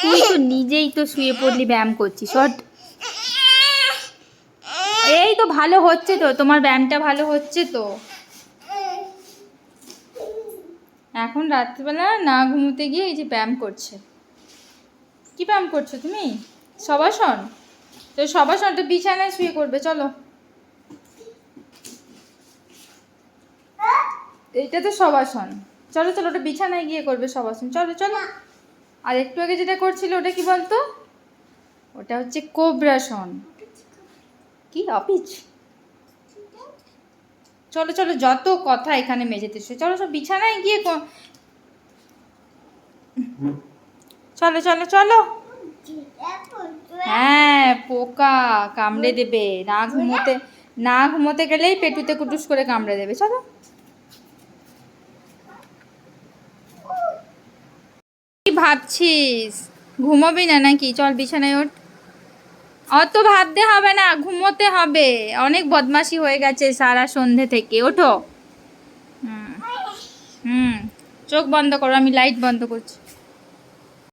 তুই তো নিজেই তো শুয়ে পড়লি, ব্যায়াম করছিস। শট। এই তো ভালো হচ্ছে তো, তোমার ব্যায়ামটা ভালো হচ্ছে তো। এখন রাত্রিবেলা না ঘুমোতে গিয়ে এই যে ব্যায়াম করছে। কি ব্যায়াম করছ তুমি? সবাসন তো সবাসন তো বিছানায় শুয়ে করবে চলো। এইটা তো সবাসন চলো চলো, ওটা বিছানায় গিয়ে করবে সবাসন চলো চলো। আর একটু আগে যেটা করছিল ওটা কি বলতো? ওটা হচ্ছে কোবরাসন কি অপিচ চলো চলো যত কথা এখানে মেঝেতে শুয়ে চলো সব বিছানায় গিয়ে চলো চলো চলো। হ্যাঁ পোকা কামড়ে দেবে। না ঘুমোতে না ঘুমোতে গেলেই পেটুতে কুটুস করে কামড়ে দেবে। চলো। ভাবছিস? ঘুমোবি না নাকি? চল বিছানায় ওঠ। অত ভাবতে হবে না, ঘুমোতে হবে। অনেক বদমাশি হয়ে গেছে সারা সন্ধে থেকে। ওঠো। হুম। চোখ বন্ধ করো, আমি লাইট বন্ধ করছি।